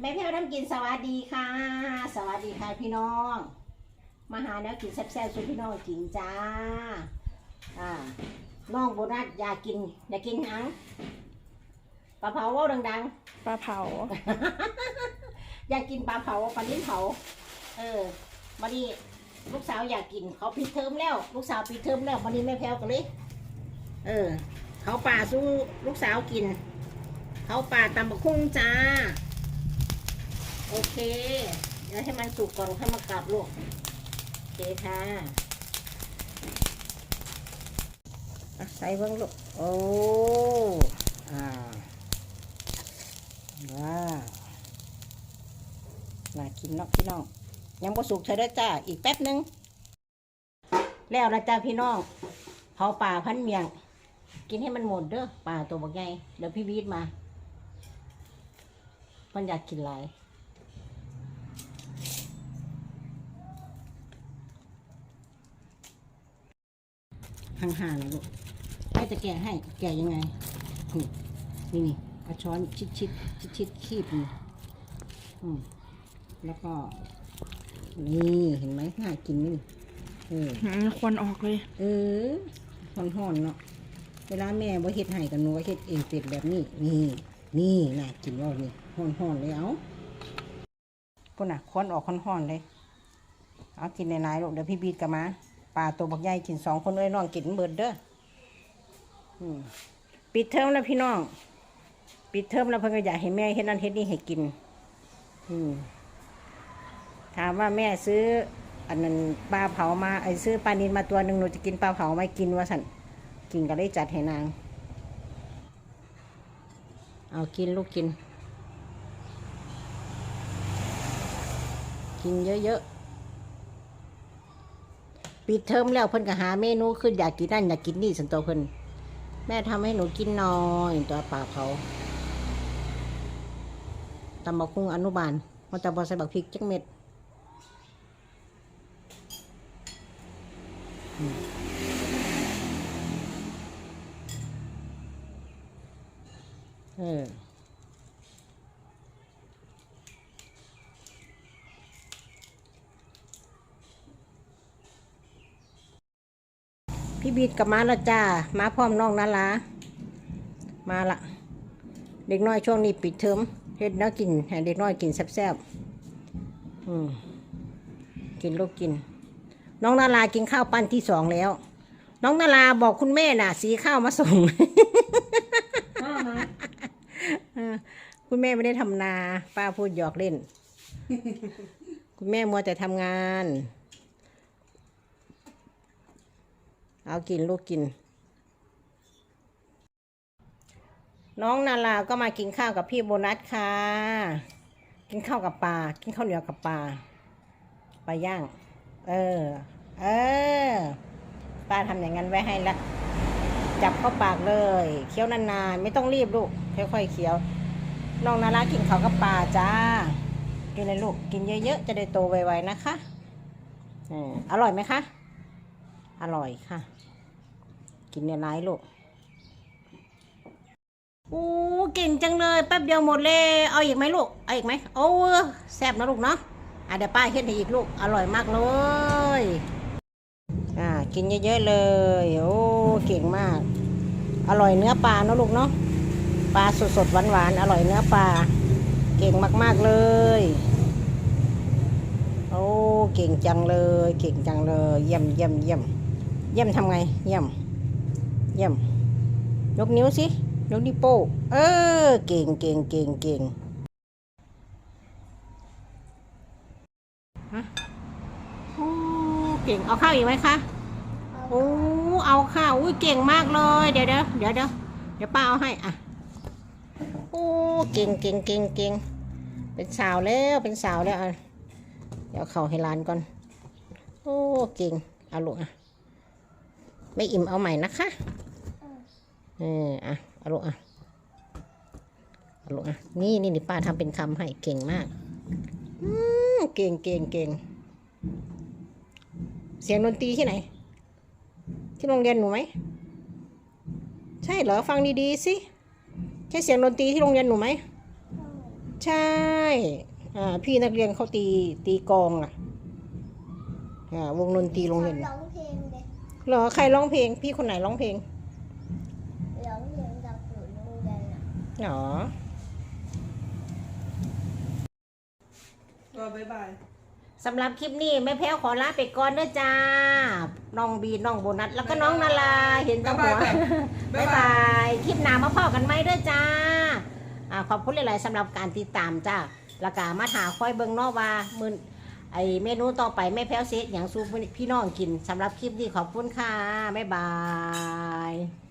แม่แพ้วน้ำกินสวัสดีค่ะ สวัสดีค่ะพี่น้อง มาหาแนวกินแซ่บๆชวนพี่น้องกินจ้าอ่าน้องโบนัสอยากกินอยากกินหยังปลาเผาเว่าดังปลาเผา ๆ อยากกินปลาเผาปลาลิ้นเผา เออวันนี้ลูกสาวอยากกินเขาปิดเทอมแล้ว ลูกสาวปิดเทอมแล้ววันนี้แม่แพ้วก็เลย เออ เขาป่าสู้ลูกสาวกิน เขาป่าตำบักคุ้งจ้า โอเค เดี๋ยวให้มันสุกก่อนค่อยมากลับลูกโอเคค่ะอะใส่เบิ้งลูก โอ้อ่าว้าวน่ากินเนาะพี่น้อง ยังบ่สุกใช่ด้จ้า อีกแป๊บนึง แล้วนะจ้าพี่น้องเผาป่าพันเมียง กินให้มันหมดเด้อป่าตัวบักใหญ่เดี๋ยวพี่วีดมามันอยากกินหลาย ห่างๆเลยลูกแม่จะแกะให้แกะยังไงนี่นี่นี่เอาช้อนชิดชิดชิดชิดๆคีบนี่อืมแล้วก็ นี่เห็นไหมน่ากินไหมนี่เออหืมควันออกเลย เออห่อนๆเนาะเวลาแม่บ่เฮ็ดให้กันหนูก็เฮ็ดเองเป็ดแบบนี้ นี่ นี่น่ากินว่านี่ห่อนๆเลยเอาพุ่นน่ะควันออกห่อนๆเลยเอากินในนายๆลูกเดี๋ยวพี่บีดกลับมา ปลาตัวบักใหญ่กินสองคนเลยน้องกินเบิดเด้ออืมปิดเทอมแล้วพี่น้อง ปิดเทอมแล้วเพิ่นก็อยากให้แม่เฮ็ดนั่นเฮ็ดนี่ให้กิน อืมถามว่าแม่ซื้อ อันนั้นปลาเผามาไอ้ซื้อปลานินมาตัวหนึ่งหนูจะกินปลาเผาไหม่กินว่าสันกินก็ได้จัดให้นาง เอากินลูกกิน กินเยอะๆ ปิดเทอมแล้วเพิ่นก็หาเมนูขึ้นอยากกินนั่นอยากกินนี่สันตัวเพิ่นแม่ทำให้หนูกินน้อยตัวปลาเผาตำบักคุ้งอนุบาลมันจะบอใส่บักพริกจักเม็ดเออ พี่บีดกลับมาแล้วจ้า มาพร้อมน้องนาลามาละ เด็กน้อยช่วงนี้ปิดเทอมเฮ็ดแน้วกินให้เด็กน้อยกินแซ่บๆอืมกินลูกกิน น้องนาลากินข้าวปั้นที่สองแล้ว น้องนาลาบอกคุณแม่น่ะ สีข้าวมาส่งเออคุณแม่ไม่ได้ทำนา ป้าพูดหยอกเล่น คุณแม่มัวแต่ทำงาน เอากินลูกกิน น้องนาราก็มากินข้าวกับพี่โบนัสค่ะ กินข้าวกับปลา กินข้าวเหนียวกับปลา ปลาย่าง เออ เออ ป้าทำอย่างนั้นไว้ให้ละ จับเข้าปากเลย เคี้ยวนานๆ ไม่ต้องรีบลูก ค่อยๆเคี้ยว น้องนารากินข้าวกับปลาจ้า กินเลยลูก กินเยอะๆ จะได้โตไวๆนะคะเอออร่อยไหมคะ อร่อยค่ะ กินเนี่ยร้ายลูกโอ้เก่งจังเลยแป๊บเดียวหมดเลยเอาอีกไหมลูกเอาอีกไหมโอ้แซ่บนะลูกเนาะอะเดี๋ยวป้าเฮ็ดให้อีกลูกอร่อยมากเลยอ่ากินเยอะๆเลยโอ้เก่งมาก อร่อยเนื้อปลาเนาะลูกเนาะปลาสดๆหวานๆอร่อยเนื้อปลาเก่งมากๆเลย โอ้เก่งจังเลย เก่งจังเลย เยี่ยมเยี่ยมเยี่ยม เยี่ยมทำไง เยี่ยม เยี่ยม ยกนิ้วสิ ยกนิ้วโป้งเออ เก่งเก่งเก่งเก่งฮะโอ้เก่ง เอาข้าวอีกไหมคะโอ้เอาข้าวอุ้ยเก่งมากเลย เดี๋ยวเดี๋ยวเดี๋ยวเดี๋ยวเดี๋ยวป้าเอาให้อะโอ้เก่งเก่งเก่งเก่งเป็นสาวแล้วเป็นสาวแล้วอะเดี๋ยวเข้าให้ร้านก่อน โอ้เก่งเอาลูกอะ ไม่อิ่มเอาใหม่นะคะ เอออะเอาลูกอะเอาลูกอะ นี่นี่นี่ป้าทำเป็นคำให้เก่งมากอืมเก่งเก่งเก่งเสียงดนตรีที่ไหน ที่โรงเรียนหนูไหม ใช่เหรอฟังดีๆสิใช่เสียงดนตรีที่โรงเรียนหนูไหมใช่อ่าพี่นักเรียนเขาตีตีกลองอะอ่าวงดนตรีโรงเรียนร้อง เพลงเลยเหรอใครร้องเพลง พี่คนไหนร้องเพลงร้องเพลงจากหนูโรงเรียนอะหรอก็บ๊ายบายสำหรับคลิปนี้แม่แพ้วขอลาไปก่อนเด้อจ้า น้องบีน้องโบนัสแล้วก็น้องนาราเห็นกับหัวบ๊ายบายบ๊ายบายคลิปหน้ามาพอกันไหมเด้อจ้าอ่าขอบคุณหลายๆสำหรับการติดตามจ้าแล้วก็มาถาคอยเบิ่งเนอกว่ามือ ไอเมนูต่อไปแม่แพ้วเซตอย่างซูพี่น้องกินสำหรับคลิปนี้ขอบคุณค่ะ บ๊ายบาย